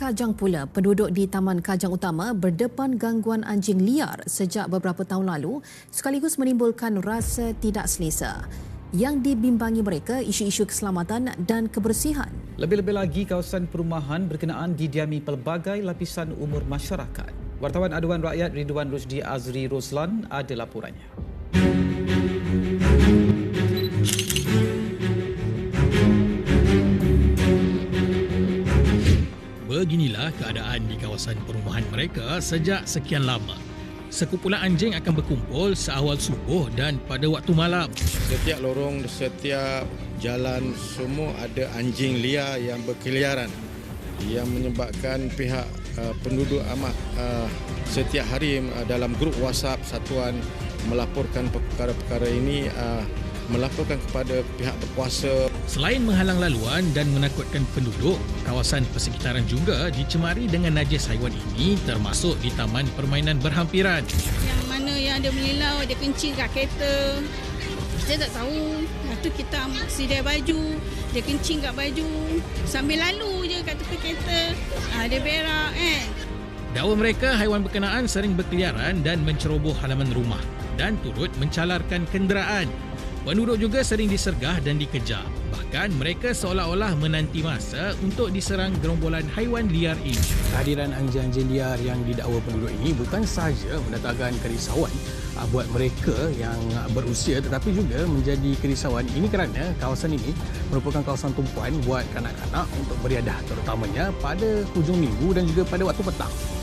Kajang pula, penduduk di Taman Kajang Utama berdepan gangguan anjing liar sejak beberapa tahun lalu sekaligus menimbulkan rasa tidak selesa. Yang dibimbangi mereka isu-isu keselamatan dan kebersihan. Lebih-lebih lagi kawasan perumahan berkenaan didiami pelbagai lapisan umur masyarakat. Wartawan Aduan Rakyat Ridwan Rusdi Azri Roslan ada laporannya. Beginilah keadaan di kawasan perumahan mereka sejak sekian lama. Sekumpulan anjing akan berkumpul seawal subuh dan pada waktu malam. Setiap lorong, setiap jalan semua ada anjing liar yang berkeliaran yang menyebabkan pihak uh, penduduk amat uh, setiap hari uh, dalam grup WhatsApp satuan melaporkan perkara-perkara ini uh, melaporkan kepada pihak berkuasa. Selain menghalang laluan dan menakutkan penduduk, kawasan persekitaran juga dicemari dengan najis haiwan ini termasuk di taman permainan berhampiran. Yang mana yang ada melilau, dia kencing kat kereta. Saya tak tahu. Lepas tu kita sedia baju, dia kencing kat baju. Sambil lalu je kat tepi kereta. Ha, dia berak kan. Dakwa mereka haiwan berkenaan sering berkeliaran dan menceroboh halaman rumah dan turut mencalarkan kenderaan. Penduduk juga sering disergah dan dikejar. Bahkan mereka seolah-olah menanti masa untuk diserang gerombolan haiwan liar ini. Kehadiran anjing-anjing liar yang didakwa penduduk ini bukan sahaja mendatangkan kerisauan ah, buat mereka yang berusia tetapi juga menjadi kerisauan ini kerana kawasan ini merupakan kawasan tumpuan buat kanak-kanak untuk beriadah terutamanya pada hujung minggu dan juga pada waktu petang.